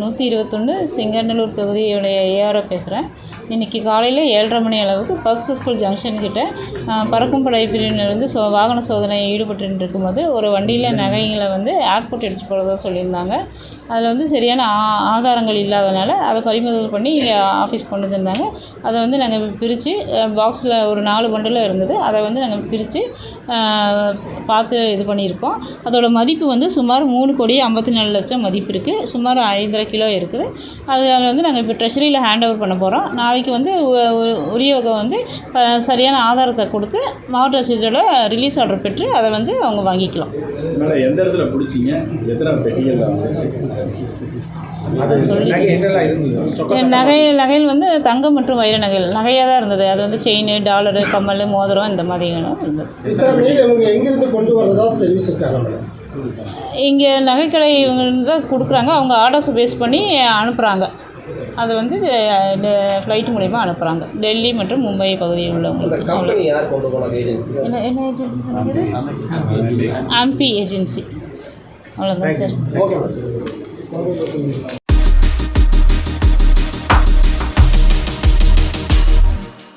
நூற்றி இருபத்தொன்று சிங்கநல்லூர் தொகுதியுடைய ஏஆரோ பேசுகிறேன். இன்றைக்கி காலையில் ஏழரை மணி அளவுக்கு பக்ஸ் ஸ்கூல் ஜங்ஷன் கிட்ட பறக்கும் படை பிரிவினர் வந்து சோ வாகன சோதனையில் ஈடுபட்டு இருக்கும்போது ஒரு வண்டியில் நகைங்களை வந்து ஏர்போர்ட் அடிச்சு போகிறதா சொல்லியிருந்தாங்க. அதில் வந்து சரியான ஆ ஆதாரங்கள் இல்லாதனால அதை பறிமுதல் பண்ணி இங்கே ஆஃபீஸ் கொண்டு வந்திருந்தாங்க. அதை வந்து நாங்கள் பிரித்து பாக்ஸில் ஒரு நாலு பண்டில் இருந்தது. அதை வந்து நாங்கள் பிரித்து பார்த்து இது பண்ணியிருக்கோம். அதோடய மதிப்பு வந்து சுமார் மூணு கோடி ஐம்பத்தி நாலு லட்சம் மதிப்பு இருக்குது சுமார் ஐ ஐந்தரை கிலோ இருக்குது. அது அதில் வந்து நாங்கள் இப்போ ட்ரெஷரியில் ஹேண்ட் ஓவர் பண்ண போகிறோம் நாளைக்கு வந்து உ- உ- உரியவங்க வந்து சரியான ஆதாரத்தை கொடுத்து மாவட்ட ஆட்சியரோட ரிலீஸ் ஆர்டர் பெற்று அதை வந்து அவங்க வாங்கிக்கலாம். எந்த இடத்துல பிடிச்சிங்க? எத்தனை பெட்டிகள் நகை நகையில் வந்து தங்கம் மற்றும் வைர நகைகள். நகையாக தான் இருந்தது. அது வந்து செயின் டாலரு கம்மல் மோதிரம் இந்த மாதிரிகளும் இருந்தது. இங்கே நகைக்கடை இவங்க தான் கொடுக்குறாங்க. அவங்க ஆர்டர்ஸ் பேஸ் பண்ணி அனுப்புகிறாங்க அது வந்து ஃப்ளைட் மூலிமா அனுப்புகிறாங்க டெல்லி மற்றும் மும்பை பகுதியில் உள்ளவங்களுக்கு. என்ன என்ன ஏஜென்சி சொன்னீங்க? ஆம்பி ஏஜென்சி அவ்வளோதான் சார்